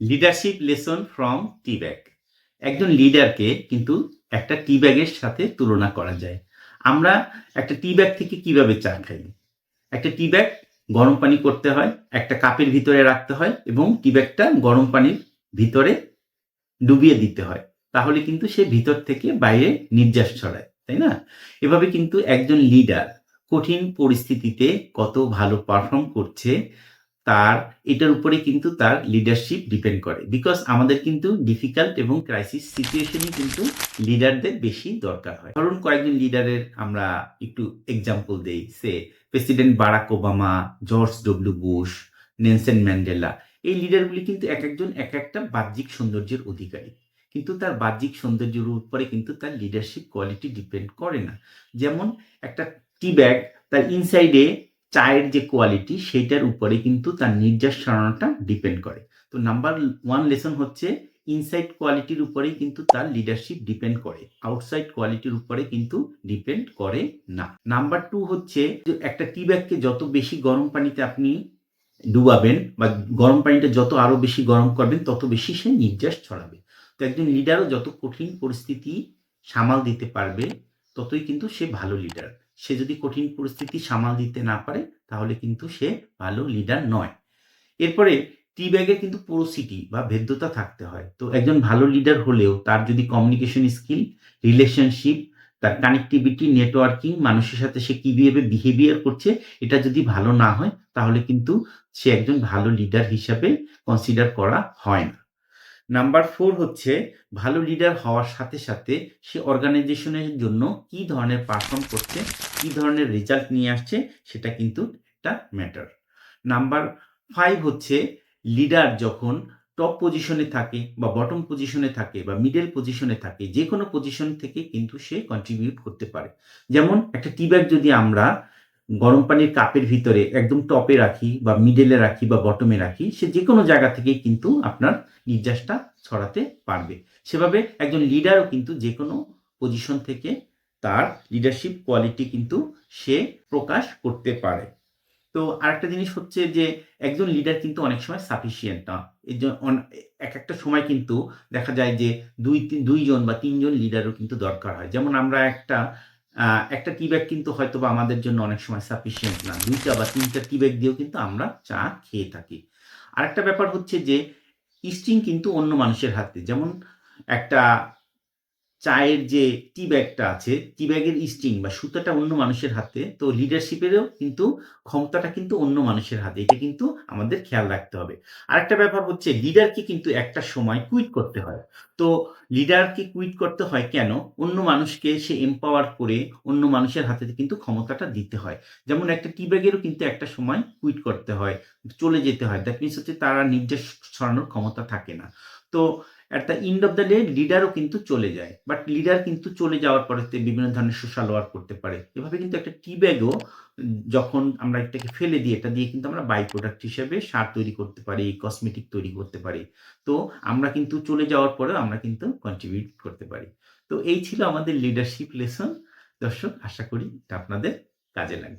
Leadership lesson from tea bag একজন লিডারকে কিন্তু একটা টি ব্যাগের সাথে তুলনা করা যায়। আমরা একটা টি ব্যাগ থেকে কীভাবে চা খাই? একটা টি ব্যাগ গরম পানি করতে হয়, একটা কাপের ভিতরে রাখতে হয় এবং টি ব্যাগটা গরম পানির ভিতরে ডুবিয়ে দিতে হয়। তাহলে কিন্তু সে ভিতর থেকে বাইরে নির্যাস ছড়ায়, তাই না? এভাবে কিন্তু একজন লিডার কঠিন পরিস্থিতিতে কত ভালো পারফর্ম করছে তার, এটার উপরে কিন্তু তার লিডারশিপ ডিপেন্ড করে। বিকজ আমাদের কিন্তু ডিফিকাল্ট এবং ক্রাইসিস সিচুয়েশনই কিন্তু লিডারদের বেশি দরকার হয়। ধরুন কয়েকজন লিডারের আমরা একটু এক্সাম্পল দেই। সে president Barack Obama George W Bush Nelson Mandela এই লিডারগুলি কিন্তু এক একজন এক একটা বাহ্যিক সৌন্দর্যের অধিকারী। কিন্তু তার বাহ্যিক সৌন্দর্যের উপরে কিন্তু তার লিডারশিপ কোয়ালিটি ডিপেন্ড করে না। যেমন একটা টি ব্যাগ তার ইনসাইডে চায়ের যে কোয়ালিটি সেইটার উপরে কিন্তু তার নির্যাস ছড়ানোটা ডিপেন্ড করে। তো নাম্বার ওয়ান লেসন হচ্ছে ইনসাইড কোয়ালিটির উপরেই কিন্তু তার লিডারশিপ ডিপেন্ড করে। আউটসাইড কোয়ালিটির উপরে কিন্তু ডিপেন্ড করে না। নাম্বার টু হচ্ছে যে একটা টি ব্যাগকে যত বেশি গরম পানিতে আপনি ডুবাবেন বা গরম পানিটা যত আরও বেশি গরম করবেন, তত বেশি সে নির্যাস ছড়াবে। তো একজন লিডারও যত কঠিন পরিস্থিতি সামাল দিতে পারবে, ততই কিন্তু সে ভালো লিডার সে যদি কঠিন পরিস্থিতি সামাল দিতে না পারে, তাহলে কিন্তু সে ভালো লিডার নয়। এরপরে টি ব্যাগের কিন্তু পোরোসিটি বা ভেদ্যতা থাকতে হয়। তো একজন ভালো লিডার হলেও তার যদি কমিউনিকেশন স্কিল রিলেশনশিপ তার কানেক্টিভিটি নেটওয়ার্কিং মানুষের সাথে সে কীভাবে বিহেভিয়ার করছে, এটা যদি ভালো না হয়, তাহলে কিন্তু সে একজন ভালো লিডার হিসাবে কনসিডার করা হয় না। নাম্বার ফোর হচ্ছে, ভালো লিডার হওয়ার সাথে সাথে সে অর্গানাইজেশনের জন্য কি ধরনের পারফর্ম করছে, কি ধরনের রেজাল্ট নিয়ে আসছে, সেটা কিন্তু একটা ম্যাটার নাম্বার ফাইভ হচ্ছে লিডার যখন টপ পজিশনে থাকে বা বটম পজিশনে থাকে বা মিডল পজিশনে থাকে যে কোনো পজিশন থেকে কিন্তু সে কন্ট্রিবিউট করতে পারে। যেমন একটা টি ব্যাগ যদি আমরা গরম পানির কাপের ভিতরে একদম টপে রাখি বা মিডেলে রাখি বা বটমে রাখি, সে যে কোনো জায়গা থেকে কিন্তু আপনার নির্যাসটা ছড়াতে পারবে। সেভাবে একজন লিডারও কিন্তু যে কোনো পজিশন থেকে তার লিডারশিপ কোয়ালিটি কিন্তু সে প্রকাশ করতে পারে। তো আরেকটা জিনিস হচ্ছে যে, একজন লিডার কিন্তু অনেক সময় সাফিসিয়েন্ট না। এক একটা সময় কিন্তু দেখা যায় যে দুই দুইজন বা তিনজন লিডারও কিন্তু দরকার হয়। যেমন আমরা একটা একটা টি ব্যাগ কিন্তু হয়তো বা আমাদের জন্য অনেক সময় সাফিসিয়েন্ট না। দুইটা বা তিনটা টি ব্যাগ দিয়েও কিন্তু আমরা চা খেয়ে থাকি। আরেকটা ব্যাপার হচ্ছে যে ইস্টিং কিন্তু অন্য মানুষের হাতে। যেমন একটা চায়ের যে টি ব্যাগটা আছে, টি ব্যাগের স্টিং বা সুতাটা অন্য মানুষের হাতে, তো লিডারশিপেরও কিন্তু ক্ষমতাটা কিন্তু অন্য মানুষের হাতে। এটা কিন্তু আমাদের খেয়াল রাখতে হবে। আরেকটা ব্যাপার হচ্ছে লিডারকে কিন্তু একটা সময় কুইট করতে হয়। তো লিডারকে কুইট করতে হয় কেন? অন্য মানুষকে সে এম্পাওয়ার করে অন্য মানুষের হাতে কিন্তু ক্ষমতাটা দিতে হয়। যেমন একটা টি ব্যাগেরও কিন্তু একটা সময় কুইট করতে হয়, চলে যেতে হয়। দ্যাট মিনস হচ্ছে তারা নির্দেশ ছড়ানোর ক্ষমতা থাকে না। তো at the end of the day লিডারও কিন্তু চলে যায়। বাট লিডার কিন্তু চলে যাওয়ার পরে বিভিন্ন ধরনের সোশ্যাল ওয়ার্ক করতে পারে। এভাবে কিন্তু একটা টি ব্যাগও যখন আমরা এটাকে ফেলে দিই, এটা দিয়ে কিন্তু আমরা বাই প্রোডাক্ট হিসেবে সার তৈরি করতে পারি কসমেটিক তৈরি করতে পারি। তো আমরা কিন্তু চলে যাওয়ার পরেও আমরা কিন্তু কন্ট্রিবিউট করতে পারি। তো এই ছিল আমাদের লিডারশিপ লেসন দর্শক, আশা করি এটা আপনাদের কাজে লাগবে।